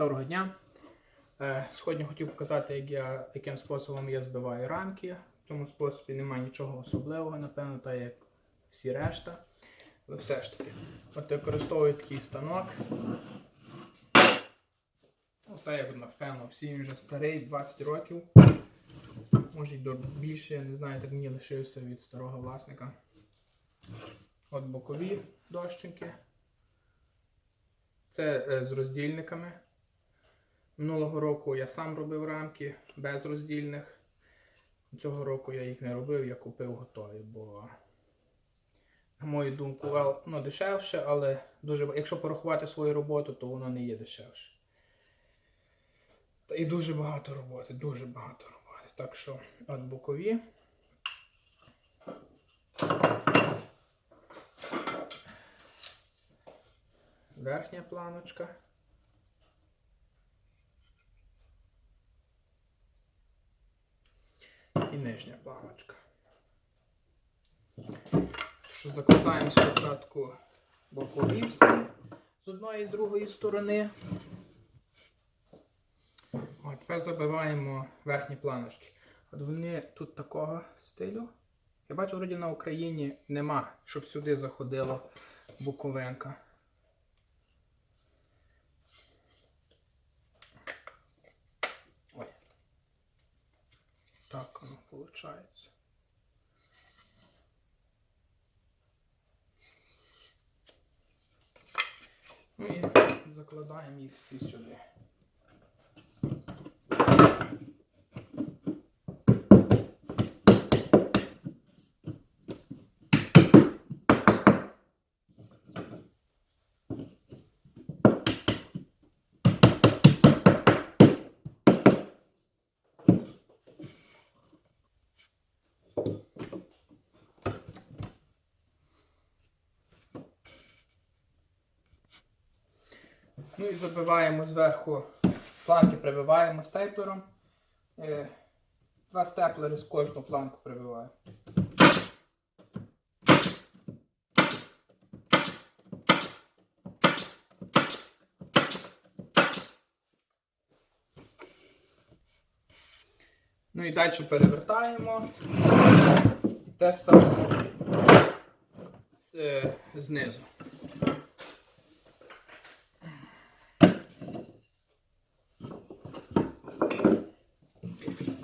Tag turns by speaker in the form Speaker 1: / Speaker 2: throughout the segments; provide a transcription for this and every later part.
Speaker 1: Доброго дня. Е, Сьогодні хотів показати, як я, яким способом я збиваю рамки. В цьому способі немає нічого особливого, напевно, так як всі решта. Але все ж таки, от я використовую такий станок. Ну, так як напевно, всі він вже старий, 20 років. Може й до більше, я не знаю, так мені лишився від старого власника. От бокові дощинки. Це е, з роздільниками. Минулого року я сам робив рамки без роздільних. Цього року я їх не робив, я купив готові, бо, на мою думку, ну, дешевше, але дуже, якщо порахувати свою роботу, то воно не є дешевше. Та і дуже багато роботи, дуже багато роботи. Так що от бокові. Верхня планочка. Нижня планочка. Що закладаємо спочатку бокові з одної і з другої сторони. От, тепер забиваємо верхні планочки. От вони тут такого стилю. Я бачу, вроді на Україні нема, щоб сюди заходила буковинка. Так воно виходить. Ну і закладаємо їх всі сюди. Ну і забиваємо зверху, планки прибиваємо стейплером. Е, Два степлери з кожну планку прибиваю. Ну і далі перевертаємо. і Те саме знизу.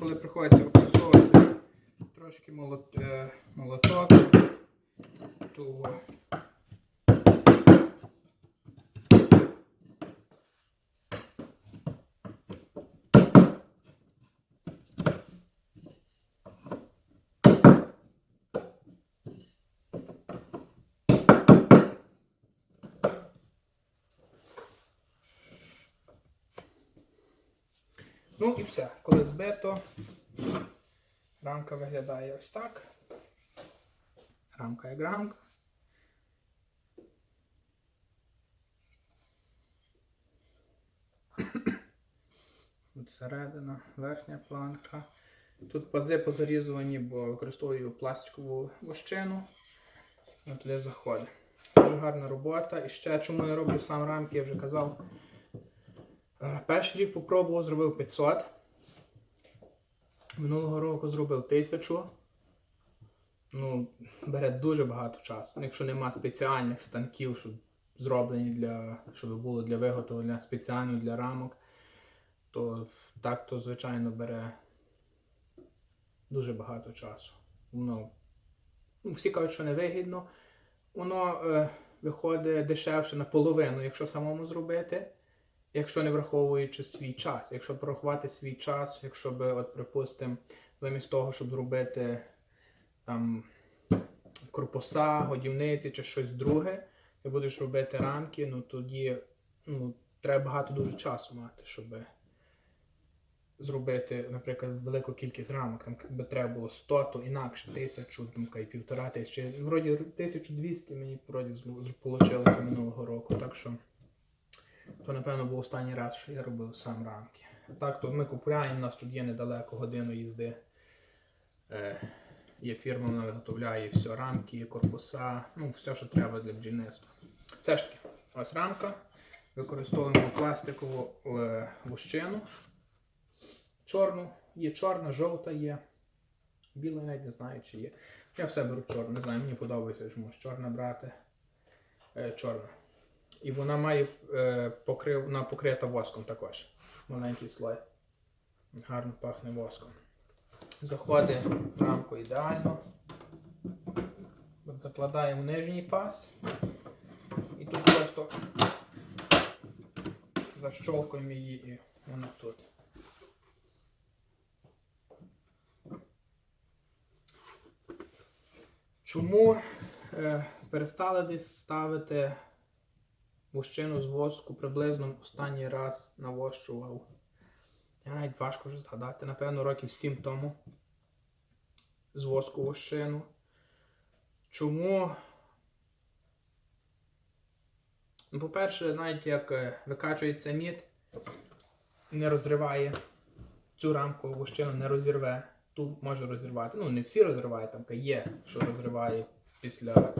Speaker 1: Коли приходиться використовувати трошки е, молоток, то Ну і все. Коли збито, рамка виглядає ось так. Рамка як рамка. От середина, верхня планка. Тут пази позарізувані, бо використовую пластикову вощину. Туди заходить. Дуже гарна робота. І ще чому не роблю сам рамки, я вже казав. Е, Перший рік попробував, зробив 500. Минулого року зробив 1000. Ну, бере дуже багато часу. Ну, Якщо нема спеціальних станків, щоб зроблені для, щоб було для виготовлення спеціально для рамок, то так то, звичайно, бере дуже багато часу. Воно, ну, всі кажуть, що не вигідно. Воно е, виходить дешевше наполовину, якщо самому зробити якщо не враховуючи свій час. Якщо порахувати свій час, якщо би, от, припустимо, замість того, щоб зробити там корпуса, годівниці чи щось друге, ти будеш робити рамки, ну тоді ну, треба багато дуже часу мати, щоб зробити, наприклад, велику кількість рамок. Там якби треба було 100, то інакше, тисячу, там, і півтора тисячі. Вроді 1200 мені вроді вийшло минулого року. Так що то, напевно, був останній раз, що я робив сам рамки. Так, то ми купуємо, у нас тут є недалеко годину їзди. Е, є фірма, вона виготовляє все, рамки, корпуса, ну, все, що треба для бджільництва. Все ж таки, ось рамка. Використовуємо пластикову е, вущину. Чорну, є чорна, жовта є. Біла навіть не знаю, чи є. Я все беру чорну, не знаю, мені подобається чомусь чорна брати. Е, чорна. І вона має е, покрив, вона покрита воском також. Маленький слой. Гарно пахне воском. Заходить рамку ідеально. Закладаємо нижній пас. І тут просто защолкуємо її і вона тут. Чому е, перестали десь ставити вощину з воску приблизно останній раз навощував? Я навіть важко вже згадати, напевно, років 7 тому з воску вощину. Чому? Ну, По-перше, навіть як е, викачується мід, не розриває цю рамку вощину не розірве. Ту може розірвати. Ну, не всі розривають, там є, що розриває після,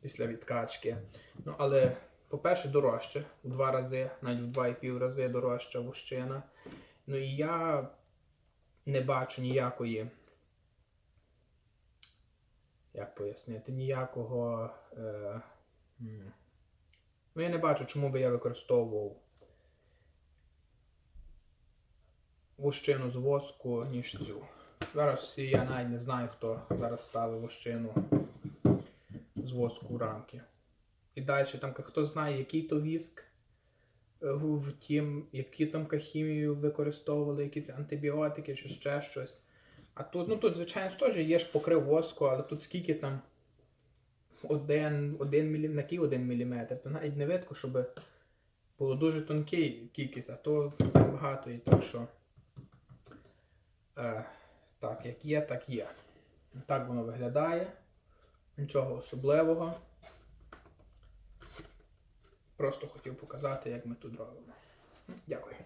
Speaker 1: після відкачки. Ну, але, по-перше, дорожче. У два рази, навіть в два і пів рази дорожча вощина. Ну і я не бачу ніякої. Як пояснити, ніякого. Е, ну, я не бачу, чому би я використовував вощину з воску, ніж цю. Зараз всі я навіть не знаю, хто зараз ставив вощину з воску в рамки. І далі там хто знає, який то віск, е, в тім, які там хімію використовували, якісь антибіотики чи ще щось. А тут, ну тут, звичайно, теж є ж покрив воску, але тут скільки там один, один мілі... на який один міліметр, то навіть не видко, щоб було дуже тонкий кількість, а то багато і так що. Е, так, як є, так є. Так воно виглядає. Нічого особливого. Просто хотів показати, як ми тут робимо. Дякую.